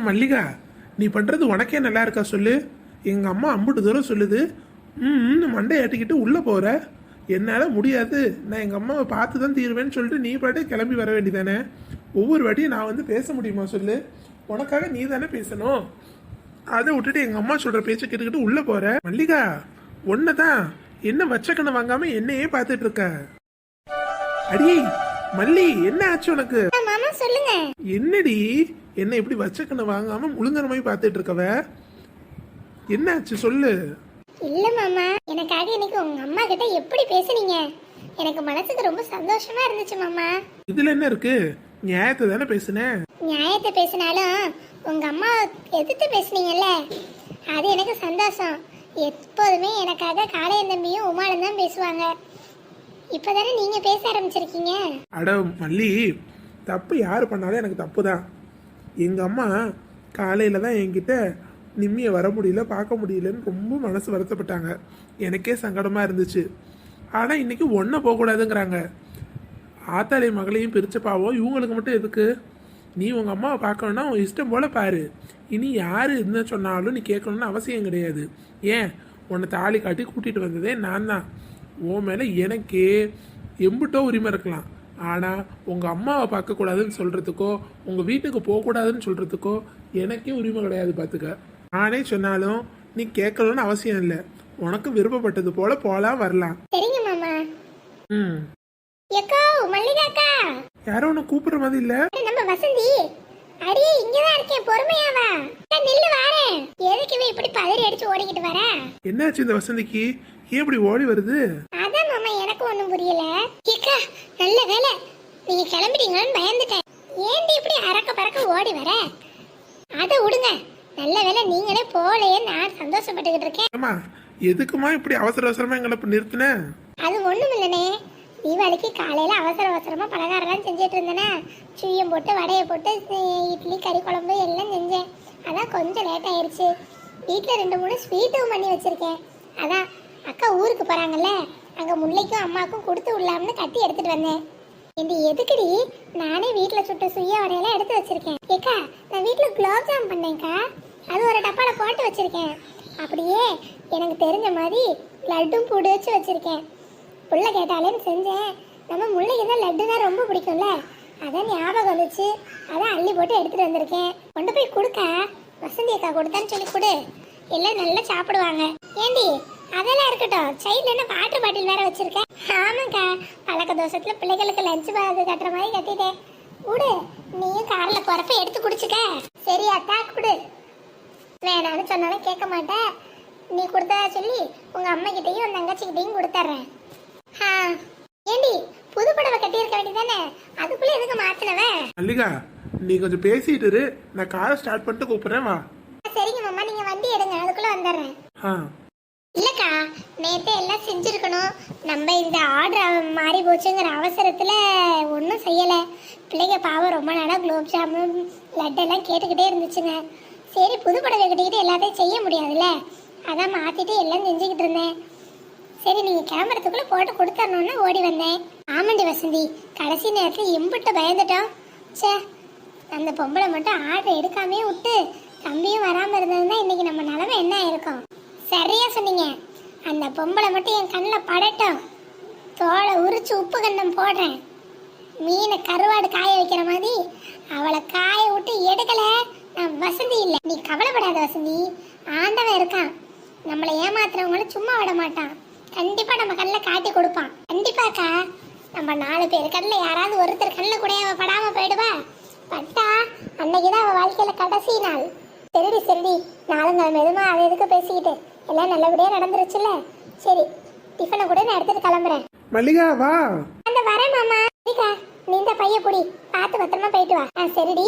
மல்லிகா நீ பண்றது உனக்கே நல்லா இருக்கா சொல்லு? எங்க அம்மா அம்புட்டு தூரம் சொல்லுது. ம் மண்டை ஆட்டிக்கிட்டு உள்ள போற. என்னால முடியாது. நான் எங்க அம்மாவை பார்த்து தான் தீருவேன்னு சொல்லிட்டு நீ பாட்டு கிளம்பி வர வேண்டியதானே? ஒவ்வொரு வாட்டியும் நான் வந்து பேச முடியுமா சொல்லு? உனக்காக நீ தானே பேசணும். அதை விட்டுட்டு எங்க அம்மா சொல்ற பேச்சை கேட்டுக்கிட்டு உள்ள போற. மல்லிகா ஒன்னதான் என்ன வச்சக்கண்ணை வாங்காம என்னையே பார்த்துட்டு இருக்க? அடி மல்லி என்ன ஆச்சு உனக்கு? என்னடி? என்ன இப்படி வச்சக்கண்ணை வாங்காம முழுங்கற மாதிரி பார்த்துட்டு இருக்கவ என்னாச்சு சொல்லு. இல்ல மாமா எனக்காக இன்னைக்கு உங்க அம்மா கிட்ட எப்படி பேசுனீங்க? எனக்கு மனசுக்கு ரொம்ப சந்தோஷமா இருந்துச்சு மாமா. இதுல என்ன இருக்கு? நியாயத்தை தானே பேசுனேன் நியாயத்தை பேசினாலும் உங்க அம்மா எதிர்த்து பேசுனீங்கல்ல? அது எனக்கு சந்தோஷம். எப்போதுமே எனக்காக காளையன் தம்பியும் உமாலும் தான் பேசுவாங்க. இப்பதானே நீங்க பேச ஆரம்பிச்சிருக்கீங்க? அட மல்லி தப்பு யார் பண்ணாலும் எனக்கு தப்பு தான் எங்கள் அம்மா காலையில் தான் என்கிட்ட நிம்மியை வர முடியல பார்க்க முடியலன்னு ரொம்ப மனசு வருத்தப்பட்டாங்க. எனக்கே சங்கடமாக இருந்துச்சு. ஆனால் இன்னைக்கு ஒன்றை போகக்கூடாதுங்கிறாங்க ஆத்தாளி மகளையும் பிரித்த பாவம் இவங்களுக்கு மட்டும் எதுக்கு? நீ உங்கள் அம்மாவை பார்க்கணுன்னா உன் இஷ்டம் போல பாரு. இனி யார் என்ன சொன்னாலும் நீ கேட்கணும்னு அவசியம் கிடையாது. ஏன்? உன்னை தாலி காட்டி கூட்டிகிட்டு வந்ததே நான் தான் உன் மேலே எனக்கே எம்புட்டோ உரிமை இருக்கலாம். ஆனால் உங்கள் அம்மாவை பார்க்கக்கூடாதுன்னு சொல்கிறதுக்கோ உங்கள் வீட்டுக்கு போகக்கூடாதுன்னு சொல்கிறதுக்கோ எனக்கே உரிமை கிடையாது பார்த்துக்க நானே சொன்னாலும் நீ கேட்கணும்னு அவசியம் இல்லை. உனக்கு விருப்பப்பட்டது போல போகலாம் வரலாம். சரிங்க மாமா. ம். எக்கோ மல்லிகாக்கா யாரும் உன்னை கூப்பிடுற மாதிரி இல்லை? நம்ம வசந்தி. அடியே இங்கதான் இருக்கேன் பொறுமையா வா. நில்லு வாரேன். எதுக்கு இப்படி பதறி அடிச்சு ஓடிக்கிட்டு வர? என்னாச்சு இந்த வசந்திக்கு? ஏன் இப்படி ஓடி வருது? அதான் மாமா எனக்கு ஒண்ணும் புரியல. ஏக்கா நல்ல வேலை. நீங்க கிளம்பிட்டீங்கன்னு பயந்துட்டேன். ஏன்டி இப்படி அறக்க பறக்க ஓடி வர? அதை விடுங்க. நல்ல வேலை நீங்களே போலையே நான் சந்தோஷப்பட்டுக்கிட்டு இருக்கேன். ஏம்மா எதுக்குமா இப்படி அவசர அவசரமா எங்களை இப்ப நிறுத்தின? அது ஒண்ணும் இல்லனே. தீபாவளிக்கு காலையில அவசர அவசரமா பலகாரம்லாம் செஞ்சுட்டு இருந்தேனே. சுய்யம் போட்டு வடையை போட்டு அஹ், இட்லி கறி குழம்பு எல்லாம் செஞ்சேன். அதான் கொஞ்சம் லேட் ஆயிருச்சு. வீட்டில் ரெண்டு மூணு ஸ்வீட்டும் பண்ணி வச்சிருக்கேன். அதான் அக்கா ஊருக்கு போறாங்கல்ல அங்க முல்லைக்கும் அம்மாக்கும் கொடுத்து விடலாம்னு கட்டி எடுத்துட்டு வந்தேன். இந்த எதுக்குடி? நானே வீட்டில் சுட்ட சுய வடையெல்லாம் எடுத்து வச்சிருக்கேன். ஏக்கா நான் வீட்டில் குலோப் ஜாம் பண்ணேன்க்கா. அது ஒரு டப்பாவில் போட்டு வச்சிருக்கேன். அப்படியே எனக்கு தெரிஞ்ச மாதிரி லட்டும் போட்டு வச்சு வச்சிருக்கேன். புள்ள கேட்டாலேன்னு செஞ்சேன். நம்ம முள்ளைக்கு தான் லட்டு தான் ரொம்ப பிடிக்கும்ல. அதான் ஞாபகம் வந்துச்சு. அதான் அள்ளி போட்டு எடுத்துகிட்டு வந்திருக்கேன். கொண்டு போய் கொடுக்க. வசந்தி அக்கா கொடுத்தான்னு சொல்லி கொடு. எல்லாம் நல்லா சாப்பிடுவாங்க. ஏண்டி அதெல்லாம் இருக்கட்டும். சைடுல என்ன வாட்டர் பாட்டில் வேற வச்சிருக்கேன் ஆமாக்கா. பழக்க தோசத்துல பிள்ளைகளுக்கு லஞ்ச் பேக் கட்டுற மாதிரி கட்டிட்டேன் விடு நீயும் கார்ல போறப்ப எடுத்து குடிச்சுக்க. சரி அத்தா கொடு. வேணாம்னு சொன்னாலும் கேட்க மாட்டேன். நீ கொடுத்தா சொல்லி உங்க அம்மா கிட்டயும் உன் தங்கச்சிக்கிட்டையும் கொடுத்துட்றேன் ஆ ஏண்டி புது புடவை கட்டியிருக்க வேண்டியதானே அதுக்குள்ள எதுக்கு மாத்தினவ? மல்லிகா நீ கொஞ்சம் பேசிட்டு இரு. நான் காரை ஸ்டார்ட் பண்ணிட்டு கூப்பிடுறேன் வா. சரிங்க மாமா. நீங்க வண்டி எடுங்க. அதுக்குள்ள வந்துடுறேன் ஆ. இல்லக்கா நேத்தே எல்லாம் செஞ்சிருக்கணும். நம்ம இந்த ஆர்டர் மாறி போச்சுங்கிற அவசரத்துல ஒன்றும் செய்யல. பிள்ளைங்க பாவம் ரொம்ப நாளாக குலோப் ஜாமுன் லட்டெல்லாம் கேட்டுக்கிட்டே இருந்துச்சுங்க. சரி புது புடவை கட்டிக்கிட்டு எல்லாத்தையும் செய்ய முடியாதுல்ல? அதான் மாத்திட்டு எல்லாம் செஞ்சுக்கிட்டு இருந்தேன். சரி நீங்க கிளம்புறதுக்குள்ள போட்டு கொடுத்தரணும்னு ஓடி வந்தேன். ஆமாண்டி வசந்தி கடைசி நேரத்துல எம்பிட்ட பயந்துட்டோம். ச்சே அந்த பொம்பளை மட்டும் ஆர்டர் எடுக்காமே விட்டு தம்பியும் வராம இருந்ததுன்னா இன்னைக்கு நம்ம நிலமை என்ன ஆயிருக்கும்? சரியா சொன்னீங்க. அந்த பொம்பளை மட்டும் என் கண்ணில் படட்டும். தோலை உரிச்சு உப்பு கண்டம் போடுறேன். மீனை கருவாடு காய வைக்கிற மாதிரி அவளை காய விட்டு எடுக்கலை. நான் வசதி இல்லை. நீ கவலைப்படாத வசதி ஆண்டவன் இருக்கான். நம்மளை ஏமாத்துறவங்களும் சும்மா விட மாட்டான். கண்டிப்பாக நம்ம கண்ணில் காட்டி கொடுப்பான். கண்டிப்பாக்கா நம்ம நாலு பேர் கண்ணில் யாராவது ஒருத்தர் கண்ணில் கூட அவள் படாமல் போயிடுவா. பட்டா அன்னைக்கு தான் அவள் வாழ்க்கையில் கடைசி நாள். சரிடி சரிடி நாலு நாள் மெதுமா அதை எதுக்கு பேசிக்கிட்டு? எல்லாம் நல்லபடியா நடந்துருச்சுல்ல? சரி டிஃபனை கூட நான் எடுத்துட்டு கிளம்புறேன். மல்லிகா வா. அந்த வரேன் மாமா. சரிக்கா நீ இந்த பைய புடி பார்த்து பத்திரமா போயிட்டு வா. ஆ சரிடி.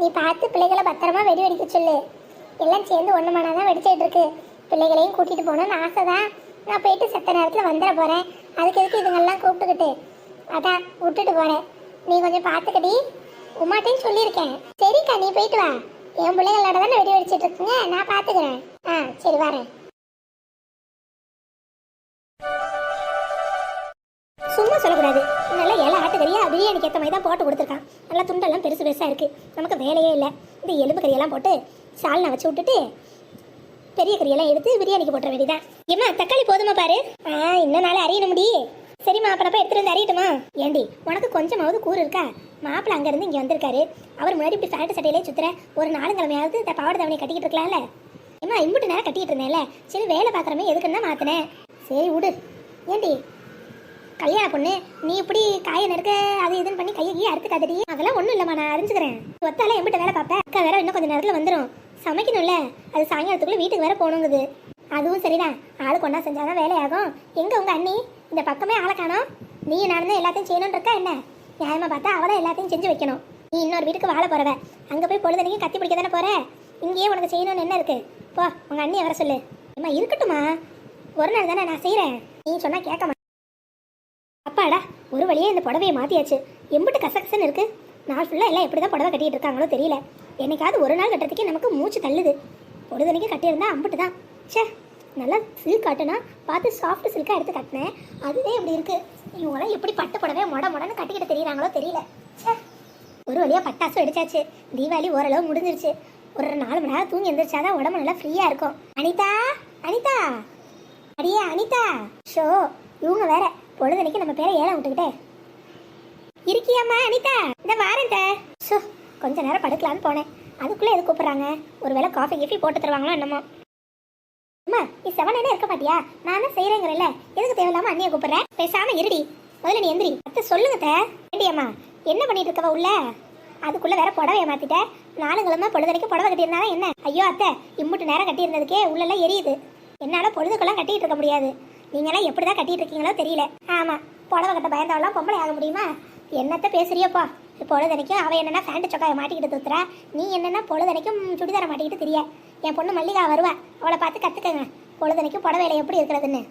நீ பார்த்து பிள்ளைகளை பத்திரமா வெடி வெடிக்க சொல்லு. எல்லாம் சேர்ந்து ஒன்று மணி வெடிச்சிட்டு இருக்கு. பிள்ளைகளையும் கூட்டிட்டு போகணும்னு ஆசை தான் நான் போயிட்டு செத்த நேரத்தில் வந்துட போறேன். அதுக்கு எதுக்கு இதுங்கெல்லாம் கூப்பிட்டுக்கிட்டு? அதான் விட்டுட்டு போறேன். நீ கொஞ்சம் பார்த்துக்கடி. உமாட்டையும் சொல்லியிருக்கேன். சரிக்கா நீ போயிட்டு வா. என் பிள்ளைகளோட தானே வெடி வெடிச்சிட்டு இருக்குங்க நான் பார்த்துக்கிறேன். ஆ சரி வரேன். சும்மா சொல்லக்கூடாது. நல்லா இலை ஆட்டுக்கறியா பிரியாணிக்கு ஏற்ற மாதிரி தான் போட்டு கொடுத்துருக்கான். நல்லா துண்டெல்லாம் பெருசு பெருசாக இருக்குது நமக்கு வேலையே இல்லை. இந்த எலும்பு கறியெல்லாம் போட்டு சால்னா வச்சு விட்டுட்டு பெரிய கறியெல்லாம் எடுத்து பிரியாணிக்கு போட்டுற வேண்டியதான் ஏம்மா தக்காளி போதுமா பாரு? ஆ இன்னும் நாளே அறியணும் முடி. சரி அப்ப போய் எடுத்துட்டு வந்து அறியட்டுமா ஏண்டி உனக்கு கொஞ்சமாவது கூறு இருக்கா? மாப்பிள்ள அங்க இருந்து இங்க வந்திருக்காரு. அவர் முன்னாடி இப்படி ஃபேண்ட் சட்டையிலே சுத்துற ஒரு நாளுங்கிழமையாவது இந்த பாவாடை தவணை கட்டிக்கிட்டு இருக்கலாம்ல? ஏம்மா இம்புட்டு நேரம் கட்டிக்கிட்டு இருந்தேன்ல. சரி வேலை பார்க்குறமே எதுக்குன்னா மாத்தினேன் சரி விடு. ஏண்டி கல்யாண பொண்ணு நீ இப்படி காய நறுக்க அது இதுன்னு பண்ணி கையை கீழே அறுத்து கதடி அதெல்லாம் ஒன்றும் இல்லைம்மா நான் அறிஞ்சுக்கிறேன். ஒத்தால எம்பிட்ட வேலை பார்ப்பேன் அக்கா வேற இன்னும் கொஞ்சம் நேரத்தில் வந்துடும் சமைக்கணும்ல. அது சாயங்காலத்துக்குள்ள வீட்டுக்கு வேற போகணுங்குது. அதுவும் சரிதான். ஆளு கொண்டா செஞ்சாதான் வேலையாகும். எங்க உங்க அண்ணி? இந்த பக்கமே ஆளை காணோம். நீ நடந்து எல்லாத்தையும் செய்யணும்னு இருக்கா என்ன? நியாயமா பார்த்தா அவ எல்லாத்தையும் செஞ்சு வைக்கணும். நீ இன்னொரு வீட்டுக்கு வாழ போறவ. அங்க போய் பொழுதனைக்கும் கத்தி பிடிக்க தானே போகிற இங்கேயே உனக்கு செய்யணும்னு என்ன இருக்கு? போ உங்க அண்ணியை வர சொல்லு. அம்மா இருக்கட்டுமா ஒரு நாள் தானே நான் செய்கிறேன் நீ சொன்னா கேட்க மாட்டேன். அப்பாடா ஒரு வழியே இந்த புடவையை மாத்தியாச்சு. எம்பிட்டு கசகசன்னு இருக்கு. நாள் ஃபுல்லாக எல்லாம் எப்படி தான் புடவை கட்டிட்டு இருக்காங்களோ தெரியல. என்னைக்காவது ஒரு நாள் கட்டுறதுக்கே நமக்கு மூச்சு தள்ளுது. பொழுதனைக்கு கட்டியிருந்தா அம்பிட்டு தான் ச்சே நல்லா சில்க் காட்டுனா பார்த்து சாஃப்ட் சில்காக எடுத்து கட்டினேன். அதுவே இப்படி இருக்குது இவங்களாம் எப்படி பட்டு புடவை மொட மொடன்னு கட்டிக்கிட்டு தெரியுறாங்களோ தெரியல. ச்சே. ஒரு வழியாக பட்டாசும் அடிச்சாச்சு தீபாவளி ஓரளவு முடிஞ்சிருச்சு. ஒரு நாலு மணி நேரம் தூங்கி எந்திரிச்சாதான் உடம்பு நல்லா ஃப்ரீயாக இருக்கும். அனிதா அனிதா. அடியே அனிதா. ஷோ இவங்க வேற. பொழுதனைக்கு நம்ம பேரை ஏழை விட்டுக்கிட்டே. இருக்கியாம்மா அனிதா? இந்த வாரேன் ஷோ கொஞ்ச நேரம் படுக்கலான்னு போனேன். அதுக்குள்ளே எது கூப்பிட்றாங்க? ஒருவேளை காஃபி கீஃபி போட்டு தருவாங்களோ என்னமோ. அம்மா நீ செவனே இருக்க மாட்டியா? நான் தான் செய்கிறேங்கிறல்ல எதுக்கு தேவையில்லாம அண்ணியை கூப்பிடுறேன் பேசாம இருடி. முதல்ல நீ எந்திரி. அத்தை. சொல்லுங்க தே ஏண்டியம்மா என்ன பண்ணிட்டு இருக்கவ உள்ள? அதுக்குள்ள வேற புடவைய மாத்திட்ட. நாலுங்கிழமை பொழுதனைக்கு புடவை கட்டியிருந்தாலும் என்ன? ஐயோ அத்தை இம்முட்டு நேரம் கட்டியிருந்ததுக்கே உள்ளெல்லாம் எரியுது. என்னால பொழுதுக்கெல்லாம் கட்டிட்டு இருக்க முடியாது. நீங்களாம் எப்படிதான் கட்டிட்டு இருக்கீங்களோ தெரியல. ஆமா புடவை கட்ட பயந்தவெல்லாம் பொம்பளை ஆக முடியுமா? என்னத்த பேசுறியப்பா? பொழுதனைக்கும் அவள் என்னென்னா ஃபேண்ட் சொக்காய மாட்டிக்கிட்டு தூத்துறா. நீ என்னென்னா பொழுதனைக்கும் சுடிதாரை மாட்டிக்கிட்டு தெரிய என் பொண்ணு மல்லிகா வருவா. அவளை பார்த்து கத்துக்கங்க. பொழுதனைக்கும் புடவையில எப்படி இருக்கிறதுன்னு?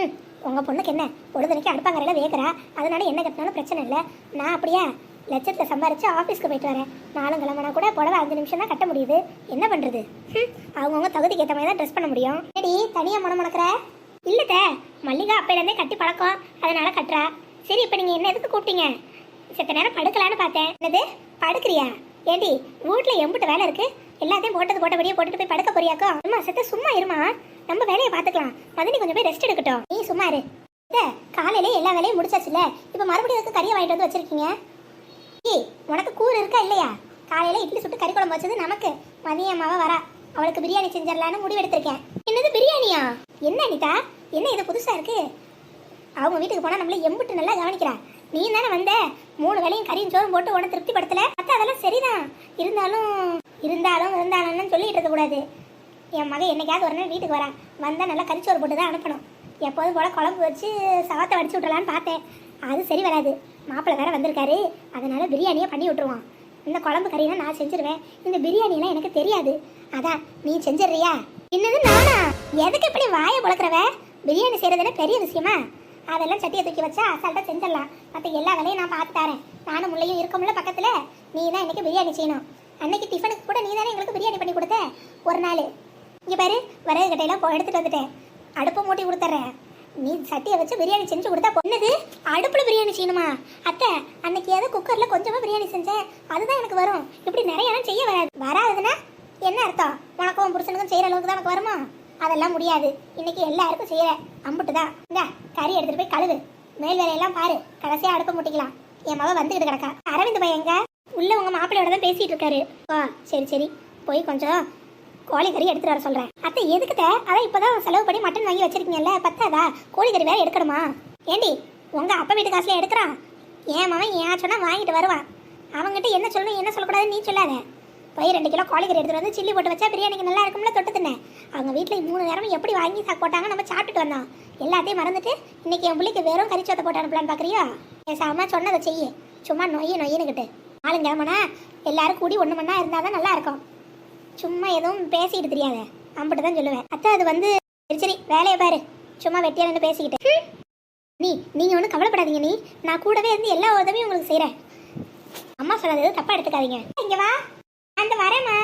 ம் உங்க பொண்ணுக்கு என்ன? பொழுதனைக்கு அடுப்பாங்கரையில வேகிறா. அதனால என்ன கட்டினாலும் பிரச்சனை இல்லை. நான் அப்படியா லட்சத்தில் சம்பாரித்து ஆஃபீஸ்க்கு போயிட்டு வரேன். நாளும் கிளம்புனா கூட புடவை அஞ்சு நிமிஷம் தான் கட்ட முடியுது. என்ன பண்ணுறது அவங்கவுங்க தகுதிக்கு ஏற்ற மாதிரி தான் ட்ரெஸ் பண்ண முடியும். சரி தனியாக மனம் மணக்கிற இல்லைத்த மல்லிகா அப்பையிலேருந்தே கட்டி பழக்கம். அதனால கட்டுறா. சரி இப்போ நீங்கள் என்ன எதுக்கு கூப்பிட்டீங்க? செத்த நேரம் படுக்கலான்னு பார்த்தேன். என்னது? படுக்கிறியா? ஏண்டி வீட்டில் எம்பிட்டு வேலை இருக்குது எல்லாத்தையும் போட்டது போட்டபடியே போட்டுட்டு போய் படுக்க போறியாக்கோ? அம்மா செத்த சும்மா இருமா? நம்ம வேலையை பார்த்துக்கலாம். மதனி கொஞ்சம் போய் ரெஸ்ட் எடுக்கட்டும். நீ சும்மா இரு. காலையிலே எல்லா வேலையும் முடிச்சாச்சுல இப்போ மறுபடியும் இருக்க கறியை வாங்கிட்டு வந்து வச்சிருக்கீங்க? ஏய் உனக்கு கூறு இருக்கா இல்லையா? காலையில இட்லி சுட்டு கறி குழம்பு வச்சது நமக்கு. மதியம் அம்மாவை வரா. அவளுக்கு பிரியாணி செஞ்சிடலான்னு முடிவெடுத்திருக்கேன். என்னது பிரியாணியா? என்ன அனிதா? என்ன இது புதுசா இருக்கு? அவங்க வீட்டுக்கு போனா நம்மள எம்பிட்டு நல்லா கவனிக்கிறா நீ தானே வந்த? மூணு வேலையும் கறியும் சோறும் போட்டு உன திருப்திப்படுத்தல? அத்தை அதெல்லாம் சரிதான். இருந்தாலும் இருந்தாலும் இருந்தாலும் சொல்லிட்டு இருக்க கூடாது. என் மகன் என்னைக்காவது ஒரு நாள் வீட்டுக்கு வரான். வந்தா நல்லா கறிச்சோறு போட்டு தான் அனுப்பணும். எப்போதும் போல குழம்பு வச்சு சவத்தை வடிச்சு விட்டலான்னு பார்த்தேன். அது சரி வராது. மாப்பிள்ளை வேற வந்திருக்காரு. அதனால பிரியாணியே பண்ணி விட்டுருவான் இந்த குழம்பு கறினா நான் செஞ்சிருவேன். இந்த பிரியாணிலாம் எனக்கு தெரியாது. அதான் நீ செஞ்சிடுறியா? என்னது நானா? எதுக்கு இப்படி வாயை புழக்கிறவ? பிரியாணி செய்யறதுன்னு பெரிய விஷயமா? அதெல்லாம் சட்டியை தூக்கி வச்சா அசால்ட்டாக செஞ்சிடலாம். மற்ற எல்லா வேலையும் நான் பார்த்து தரேன். நானும் முள்ளையும் இருக்க முடியல பக்கத்தில். நீ தான் இன்னைக்கு பிரியாணி செய்யணும். அன்னைக்கு டிஃபனுக்கு கூட நீ தானே எங்களுக்கு பிரியாணி பண்ணி கொடுத்த? ஒரு நாள். இங்கே பாரு வரகு கட்டையெல்லாம் போ வந்துட்டேன். அடுப்பு மூட்டி கொடுத்துட்றேன். நீ சட்டியை வச்சு பிரியாணி செஞ்சு கொடுத்தா பொண்ணுது அடுப்பில் பிரியாணி செய்யணுமா? அத்தை அன்னைக்கு ஏதோ குக்கரில் கொஞ்சமாக பிரியாணி செஞ்சேன். அதுதான் எனக்கு வரும். இப்படி நிறையலாம் செய்ய வராது. வராதுன்னா என்ன அர்த்தம்? உனக்கும் புருஷனுக்கும் செய்கிற அளவுக்கு தான் எனக்கு வருமா? அதெல்லாம் முடியாது. இன்னைக்கு எல்லாருக்கும் செய்யற அம்புட்டு தான். இந்த கறி எடுத்துட்டு போய் கழுவு. மேல் வேலையெல்லாம் பாரு. கடைசியா அடுப்பு முட்டிக்கலாம். என் மக வந்துகிட்டு கிடக்கா. அரவிந்த் பையன் எங்க? உள்ள உங்க மாப்பிள்ளையோட தான் பேசிட்டு இருக்காரு. ஆ சரி சரி. போய் கொஞ்சம் கோழி கறி எடுத்துட்டு வர சொல்றேன். அத்தை எதுக்குத்த? அதான் இப்பதான் செலவு பண்ணி மட்டன் வாங்கி வச்சிருக்கீங்கல்ல பத்தாதா? கோழி கறி வேற எடுக்கணுமா? ஏண்டி உங்க அப்பா வீட்டு காசுல எடுக்கிறான்? ஏன் மவன் ஏன் சொன்னா வாங்கிட்டு வருவான். அவங்ககிட்ட என்ன சொல்லணும் என்ன சொல்லக்கூடாதுன்னு நீ சொல்லாத. போய் ரெண்டு கிலோ கோழி எடுத்துகிட்டு எடுத்துட்டு வந்து சில்லி போட்டு வச்சா பிரியாணிக்கு நல்லா இருக்கும்ல தொட்டு தின்னேன் அவங்க வீட்டில் மூணு நேரமும் எப்படி வாங்கி போட்டாங்க நம்ம சாப்பிட்டுட்டு வந்தோம். எல்லாத்தையும் மறந்துட்டு இன்னைக்கு என் பிள்ளைக்கு வெறும் கறிச்சோத்தை போட்டு அனுப்பலான்னு பார்க்குறியோ பேசாம சொன்னதை செய்ய. சும்மா நொய்ய நொய்யினுக்கிட்டு ஆளுங்கிழமனா எல்லாரும் கூடி ஒன்று மணி இருந்தால் தான் நல்லா இருக்கும். சும்மா எதுவும் பேசிக்கிட்டு தெரியாத. அம்பிட்டு தான் சொல்லுவேன். அத்தை அது வந்து சரி சரி வேலையை பாரு. சும்மா வெட்டியா நின்று பேசிக்கிட்டு. நீ நீங்கள் ஒன்றும் கவலைப்படாதீங்க நீ. நான் கூடவே இருந்து எல்லா உதவியும் உங்களுக்கு செய்கிறேன் அம்மா சொன்னது எதுவும் எடுத்துக்காதீங்க. இங்கே வா. அந்த வரேம்மா.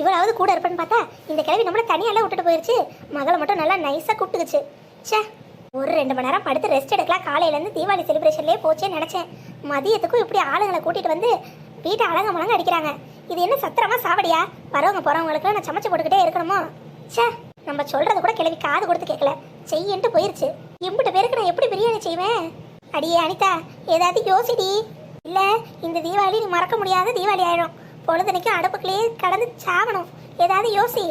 இவளாவது கூட இருப்பேன்னு பார்த்தா இந்த கிழவி நம்மள தனியால விட்டுட்டு போயிருச்சு. மகளை மட்டும் நல்லா நைஸா கூப்பிட்டுக்குச்சு. ச்சே ஒரு ரெண்டு மணி நேரம் படுத்து ரெஸ்ட் எடுக்கலாம். காலையிலேருந்து தீபாவளி செலிப்ரேஷன்லேயே போச்சே நினச்சேன். மதியத்துக்கும் இப்படி ஆளுங்களை கூட்டிகிட்டு வந்து வீட்டை அழக மழங்க அடிக்கிறாங்க. இது என்ன சத்திரமா சாவடியா? வரவங்க போகிறவங்களுக்கு நான் சமைச்சு போட்டுக்கிட்டே இருக்கணுமோ? ச்சே நம்ம சொல்றது கூட கிளவி காது கொடுத்து கேட்கல செய்யன்ட்டு போயிருச்சு. எம்பிட்டு பேருக்கு நான் எப்படி பிரியாணி செய்வேன்? அடியே அனிதா ஏதாவது யோசிடி? இல்ல இந்த தீபாவளி நீ மறக்க முடியாத தீபாவளி ஆயிடும் பொழுதுனைக்கும் அடுப்புக்குள்ளேயே கடந்து சாவணும். ஏதாவது யோசி.